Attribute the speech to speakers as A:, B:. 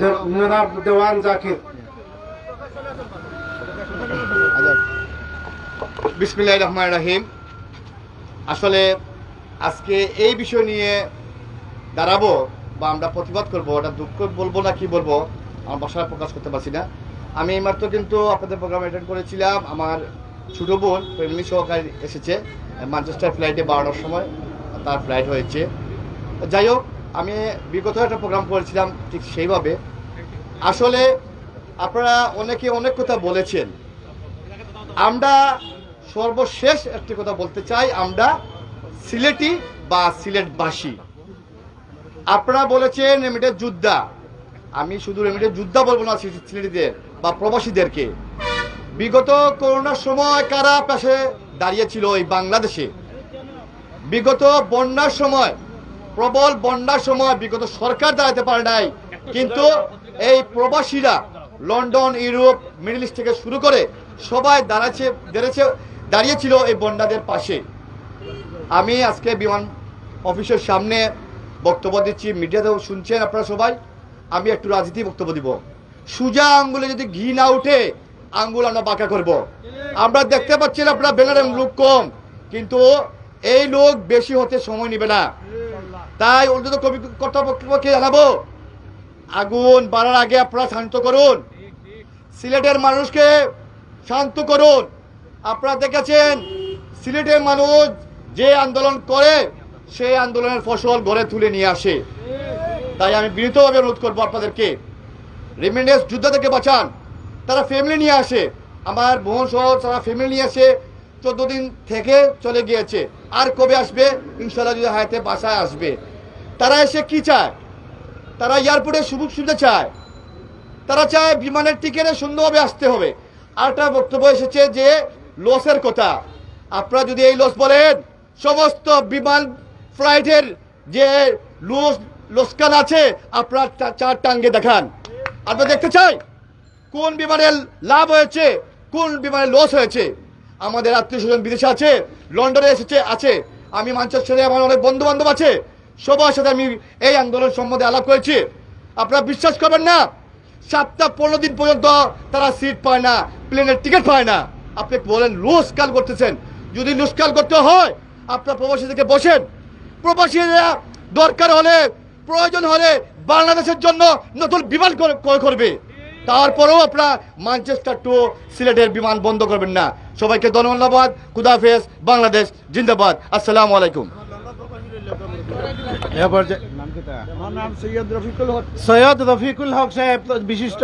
A: জনাব দেওয়ান জাকির।
B: বিসমিল্লাহ রহমান রাহিম। আসলে আজকে এই বিষয় নিয়ে দাঁড়াবো বা আমরা প্রতিবাদ করব, ওটা দুঃখ বলব না কি বলব, আমার বাসায় প্রকাশ করতে পারছি না। আমি এইমাত্র কিন্তু আপনাদের প্রোগ্রাম অ্যাটেন্ড করেছিলাম, আমার ছোটো বোন ফ্যামিলি সহকারে এসেছে ম্যানচেস্টার ফ্লাইটে বাড়ানোর সময়, তার ফ্লাইট হয়েছে। যাই হোক আমি বিগত একটা প্রোগ্রাম করেছিলাম ঠিক সেইভাবে। আসলে আপনারা অনেকে অনেক কথা বলেছেন। আমরা সর্বশেষ একটি কথা বলতে চাই, আমরা সিলেটি বা সিলেটবাসী। আপনারা বলেছেন রেমিটের যোদ্ধা। আমি শুধু রেমিটের যোদ্ধা বলব না সিলেটিদের বা প্রবাসীদেরকে। বিগত করোনার সময় কারা পাশে দাঁড়িয়েছিল এই বাংলাদেশে? বিগত বন্যার সময় প্রবল বন্যার সময় বিগত সরকার দাঁড়াতে পারে নাই। কিন্তু এই প্রবাসীরা লন্ডন, ইউরোপ, মিডল ইস্ট থেকে শুরু করে সবাই দাঁড়াচ্ছে দাঁড়িয়েছে, দাঁড়িয়েছিল এই বন্যাদের পাশে। আমি আজকে বিমান অফিসের সামনে বক্তব্য দিচ্ছি, মিডিয়াতেও শুনছেন আপনারা সবাই। আমি একটু রাজনীতি বক্তব্য দিব। সুজা আঙ্গুলে যদি ঘি না উঠে, আঙ্গুল আমরা বাঁকা করব। আমরা দেখতে পাচ্ছি আপনারা বেনারের লোক কম, কিন্তু এই লোক বেশি হতে সময় নেবে না। তাই কবি কর্তৃপক্ষকে জানাব। আগুন বাড়ার আগে আপনারা শান্ত করুন। সিলেটের মানুষকে শান্ত করুন। আপনারা দেখেছেন, সিলেটের মানুষ যে আন্দোলন করে, সেই আন্দোলনের ফসল ঘরে তুলে নিয়ে আসে। তাই আমি বিনীতভাবে অনুরোধ করব আপনাদেরকে রেমিডেন্স যুদ্ধ থেকে বাঁচান। তারা ফ্যামিলি নিয়ে আসে। আমার বোন সহ তারা ফ্যামিলি নিয়ে আসে। চোদ্দ দিন থেকে চলে গিয়েছে। আর কবে আসবে? ইনশাল্লাহ যদি হায়াতে বাসায় আসবে। তারা এসে কি চায়? তারা এয়ারপোর্টে সুযোগ সুবিধা চায়। তারা চায় বিমানের টিকিটে সুন্দরভাবে আসতে হবে। আরেকটা বক্তব্য এসেছে যে, লসের কথা। আপনারা যদি এই লস বলেন, সমস্ত বিমান ফ্লাইটের যে লস, লোসকান আছে, আপনার চার টাঙ্গে দেখান। আমরা দেখতে চাই, কোন বিমানের লাভ হয়েছে, কোন বিমানের লস হয়েছে। আমাদের আত্মীয় স্বজন বিদেশে আছে, লন্ডনে এসেছে, আছে। আমি ম্যানচেস্টারে আমার অনেক বন্ধু বান্ধব আছে। সবার সাথে আমি এই আন্দোলন সম্বন্ধে আলাপ করেছি। আপনারা বিশ্বাস করবেন না, সাতটা পনেরো দিন পর্যন্ত তারা সিট পায় না, প্লেনের টিকিট পায় না। আপনি বলেন লুস কাল করতেছেন। যদি লুস কাল করতে হয়, আপনার প্রবাসী থেকে বসেন। প্রবাসীরা দরকার হলে, প্রয়োজন হলে বাংলাদেশের জন্য নতুন বিমান করবে। তারপরেও আপনারা মানচেস্টার টু সিলেটের বিমান বন্ধ করবেন না। সবাইকে ধন্যবাদ। খুদাফেজ বাংলাদেশ জিন্দাবাদ। আসসালাম আলাইকুম।
A: সৈয়দ রফিকুল হক। সৈয়দ রফিকুল হক সাহেব বিশিষ্ট